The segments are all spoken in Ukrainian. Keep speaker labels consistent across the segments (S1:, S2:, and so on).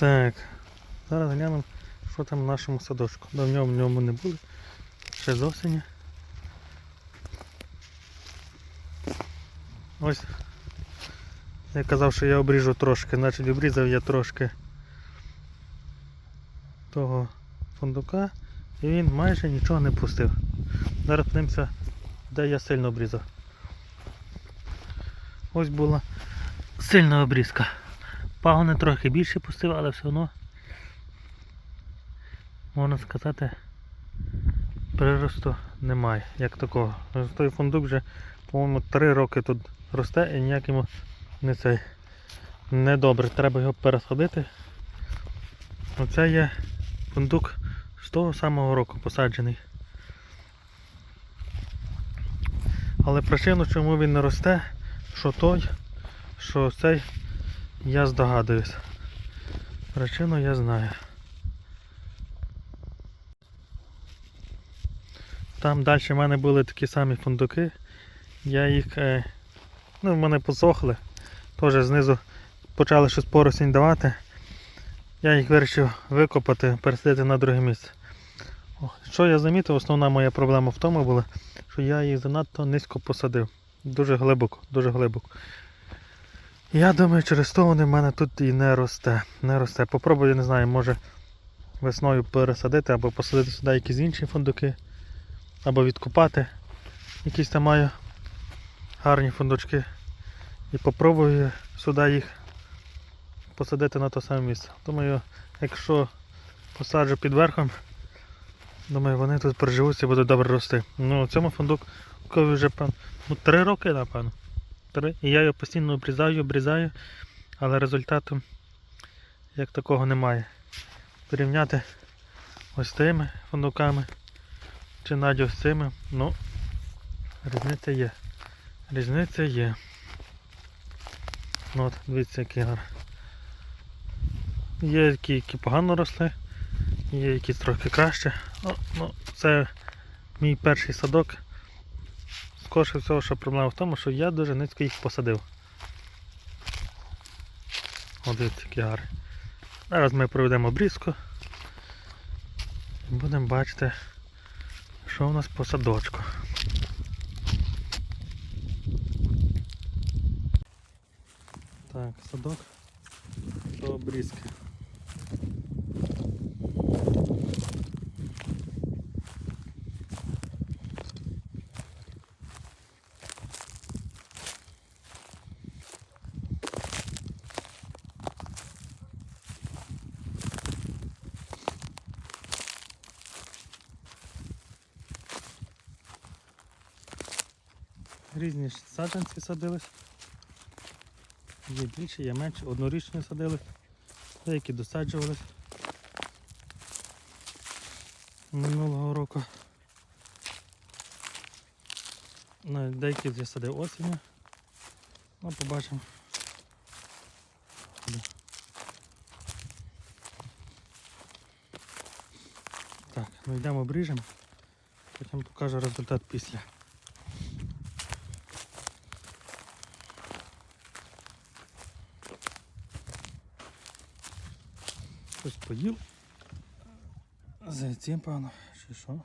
S1: Так, зараз глянемо, що там в нашому садочку. Давно в ньому не були. Ще з осені. Ось. Я казав, що я обріжу трошки, значить обрізав я трошки того фундука і він майже нічого не пустив. Зараз подивимося, де я сильно обрізав. Ось була сильна обрізка. Пагони трохи більше пустив, але все одно можна сказати приросту немає, як такого. Той фундук вже, по-моєму, 3 роки тут росте і ніяк йому не цей не добре. Треба його пересадити. Оце є фундук з того самого року посаджений. Але причину, чому він не росте, що той, що цей, я здогадуюсь. Причину я знаю. Там далі в мене були такі самі фундуки. Я їх, е, ну, в мене посохли. Теж знизу почали щось поросінь давати. Я їх вирішив викопати, пересадити на друге місце. Що я замітив, основна моя проблема в тому була, що я їх занадто низько посадив. Дуже глибоко, дуже глибоко. Я думаю, через то вони в мене тут і не росте. Не росте. Попробую, не знаю, може весною пересадити або посадити сюди якісь інші фундуки, або відкупати. Якісь там маю гарні фундучки. І попробую сюди їх посадити на те саме місце. Думаю, якщо посаджу під верхом, думаю, вони тут переживуться і будуть добре рости. Ну, цьому фундукові вже певно, ну, 3 роки, напевно. І я його постійно обрізаю, обрізаю, але результату як такого немає. Порівняти ось з тими фундуками чи навіть ось цими, ну, різниця є. Різниця є. Ну от, дивіться, який гар. Є які, які погано росли, є які трохи краще. О, ну, це мій перший садок. Скорше всього, що проблема в тому, що я дуже низько їх посадив. О, дивіться, які гари. Зараз ми проведемо обрізку і будемо бачити, що у нас по садочку. Так, садок до обрізки. Різні саджанці садились. Є більше, є менше, однорічні садили, деякі досаджувались минулого року. Ну, деякі я садив осінню. Ну, побачимо. Так, ну йдемо обріжемо, потім покажу результат після. Поїв. За цим, певно, чи що?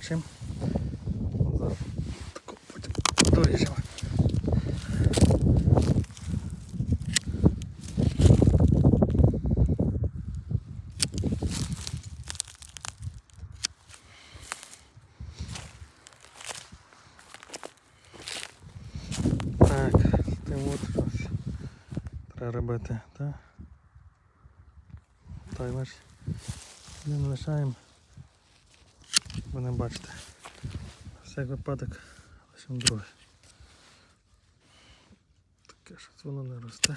S1: чим. Зараз тако потім доріжемо. Так, тим от щось треба робити, так? Та й бач, не лишаємо. Ви не бачите. Всяк випадок лишимо другий. Таке щось воно не росте.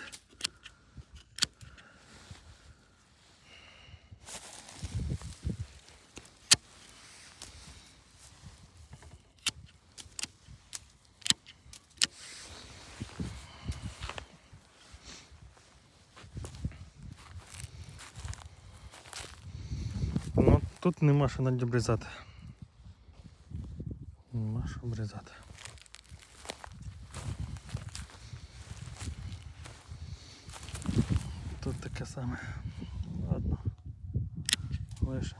S1: Ну, тут нема що навіть обрізати. Нема що обрізати. Тут таке саме. Ладно. Лише.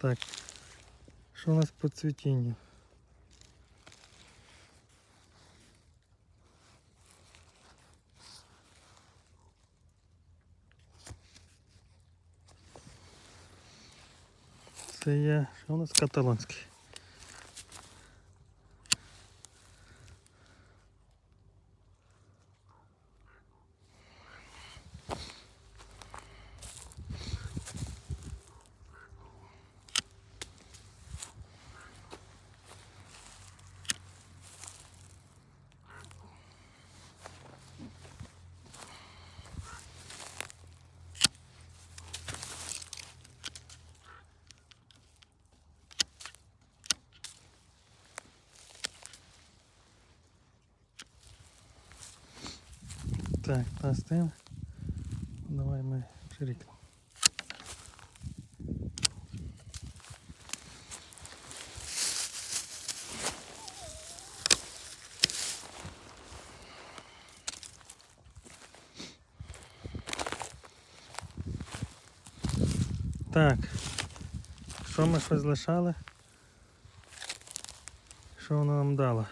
S1: Так. Що у нас по цвітінню? Це є, що у нас каталонський. Так, та. Давай ми ширикнемо. Так. Що ми щось лишали? Що воно нам дало?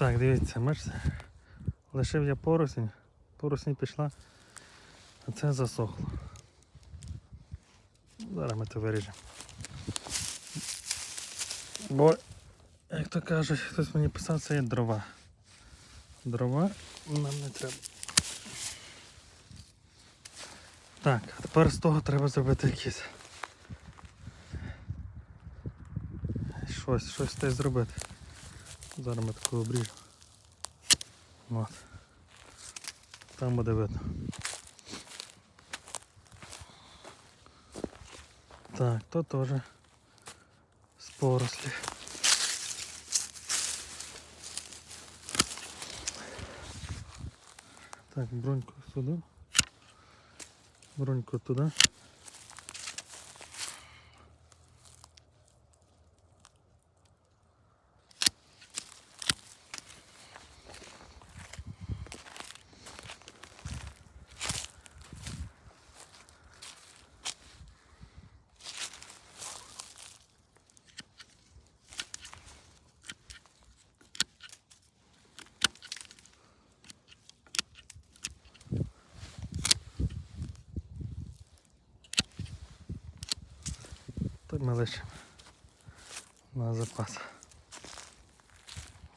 S1: Так, дивіться, бачите, лишив я поросінь, поросінь пішла, а це засохло. Зараз ми це виріжемо. Бо, як то кажуть, хтось мені писав, це є дрова. Дрова нам не треба. Так, а тепер з того треба зробити якісь. Щось, щось те зробити. Зараз ми таку обріжемо. От. Там буде видно. Так, то теж з порослі. Так, броньку сюди. Броньку туди. Ми лишимо на запас.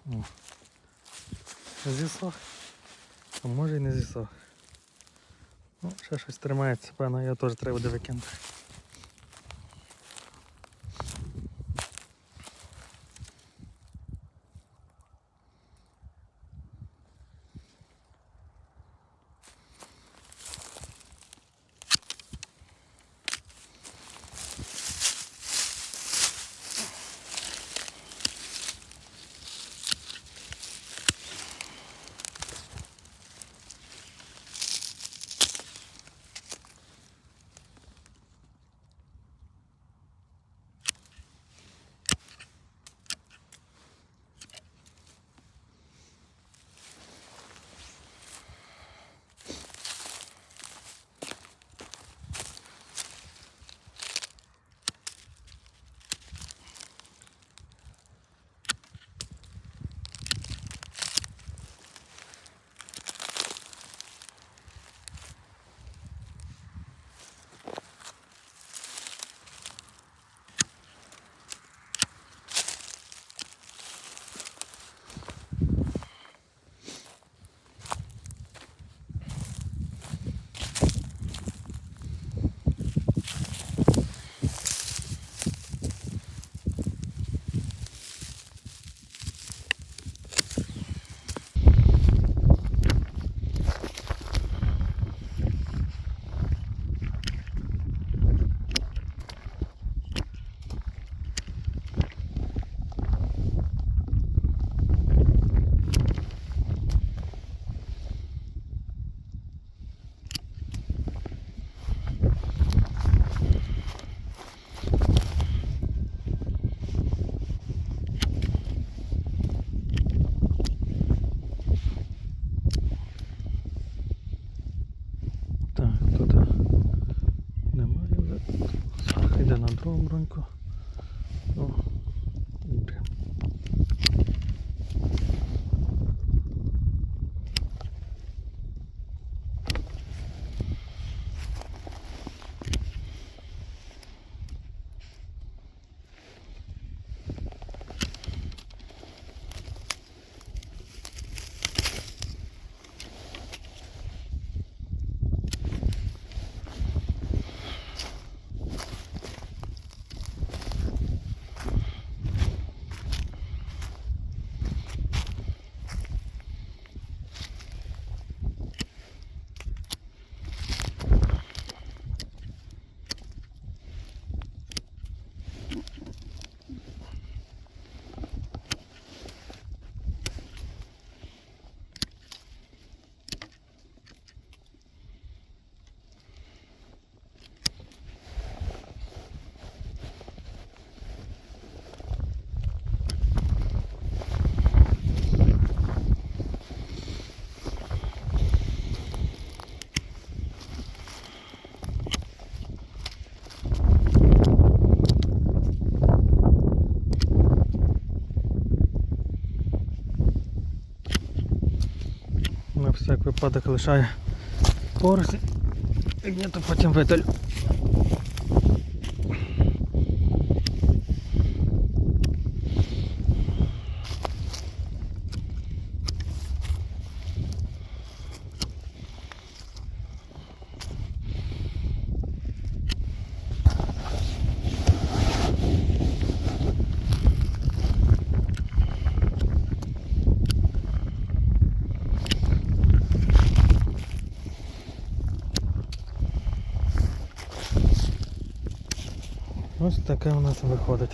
S1: О. Зісох. А може і не зісох. Ну, ще щось тримається, певно, його теж треба буде викинути. Всяк випадок лишаю поросі. і потім видалю. Ось таке у нас виходить.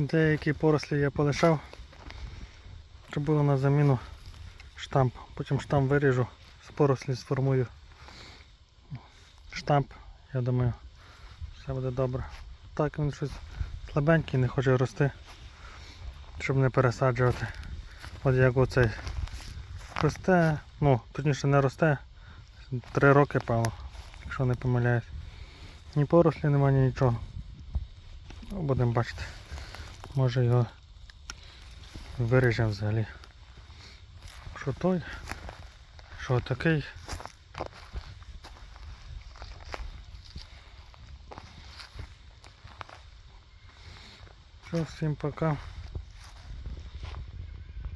S1: Деякі порослі я полишав, щоб було на заміну штамп. Потім штамп виріжу, з порослі сформую штамп, я думаю, все буде добре. Так він щось слабенький, не хоче рости, щоб не пересаджувати. От як оцей росте, ну, точніше не росте. Три роки, певно, якщо не помиляюсь. Ні порослі немає, ні нічого. Ну, будемо бачити. Може його виріжемо взагалі. Що той, що такий. Все, всім пока.